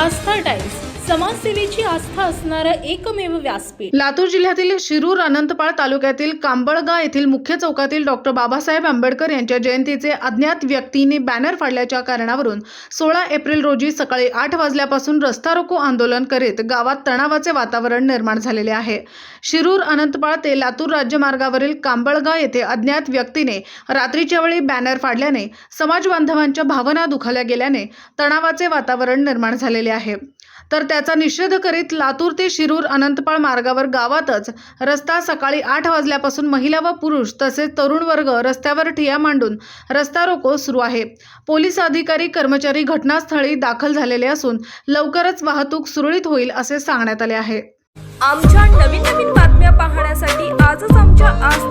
आस्था times समाजसेवेची आस्था असणारं एकमेव व्यासपीठ. लातूर जिल्ह्यातील शिरूर अनंतपाळ तालुक्यातील कांबळगा येथील मुख्य चौकातील डॉक्टर बाबासाहेब आंबेडकर यांच्या जयंतीचे अज्ञात व्यक्तीने बॅनर फाडल्याच्या कारणावरून सोळा एप्रिल रोजी सकाळी आठ वाजल्यापासून रस्ता रोको आंदोलन करीत गावात तणावाचे वातावरण निर्माण झालेले आहे. शिरूर अनंतपाळ ते लातूर राज्यमार्गावरील कांबळगा येथे अज्ञात व्यक्तीने रात्रीच्या वेळी बॅनर फाडल्याने समाज बांधवांच्या भावना दुखावल्या गेल्याने तणावाचे वातावरण निर्माण झालेले आहे. तर त्याचा निषेध करीत लातूर ते शिरूर अनंतपाळ मार्गावर गावातच रस्ता सकाळी आठ वाजल्यापासून महिला व पुरुष तसेच तरुण वर्ग रस्त्यावर ठिया मांडून रस्ता रोको सुरू आहे. पोलीस अधिकारी कर्मचारी घटनास्थळी दाखल झालेले असून लवकरच वाहतूक सुरळीत होईल असे सांगण्यात आले आहे. आमच्या नवीन नवीन बातम्या पाहण्यासाठी आजच आमच्या आज